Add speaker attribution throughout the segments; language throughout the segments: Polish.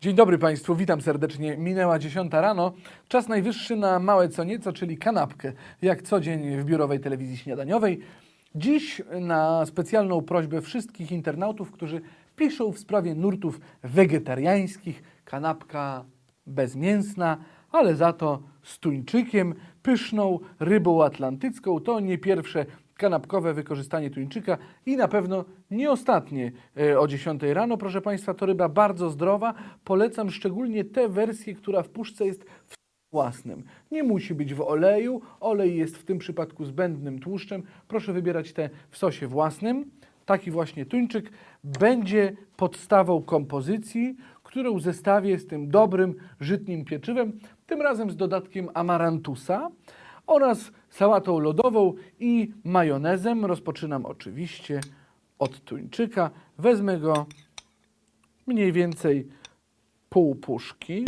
Speaker 1: Dzień dobry Państwu, witam serdecznie. Minęła 10 rano. Czas najwyższy na małe co nieco, czyli kanapkę, jak co dzień w biurowej telewizji śniadaniowej. Dziś na specjalną prośbę wszystkich internautów, którzy piszą w sprawie nurtów wegetariańskich, kanapka bezmięsna, ale za to z tuńczykiem, pyszną rybą atlantycką. To nie pierwsze kanapkowe wykorzystanie tuńczyka i na pewno nie ostatnie e, o 10 rano. Proszę Państwa, to ryba bardzo zdrowa. Polecam szczególnie tę wersję, która w puszce jest w własnym. Nie musi być w oleju. Olej jest w tym przypadku zbędnym tłuszczem. Proszę wybierać te w sosie własnym. Taki właśnie tuńczyk będzie podstawą kompozycji, którą zestawię z tym dobrym, żytnim pieczywem, tym razem z dodatkiem amarantusa oraz sałatą lodową i majonezem. Rozpoczynam oczywiście od tuńczyka. Wezmę go mniej więcej pół puszki.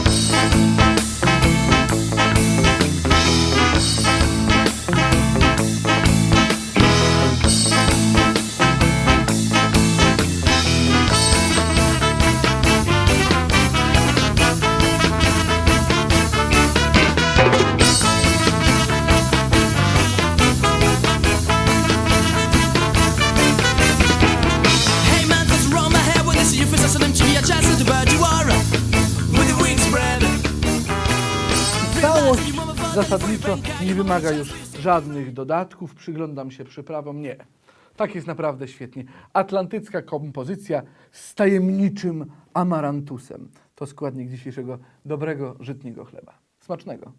Speaker 1: Całość zasadniczo nie wymaga już żadnych dodatków. Przyglądam się przyprawom. Nie. Tak jest naprawdę świetnie. Atlantycka kompozycja z tajemniczym amarantusem. To składnik dzisiejszego dobrego, żytniego chleba. Smacznego.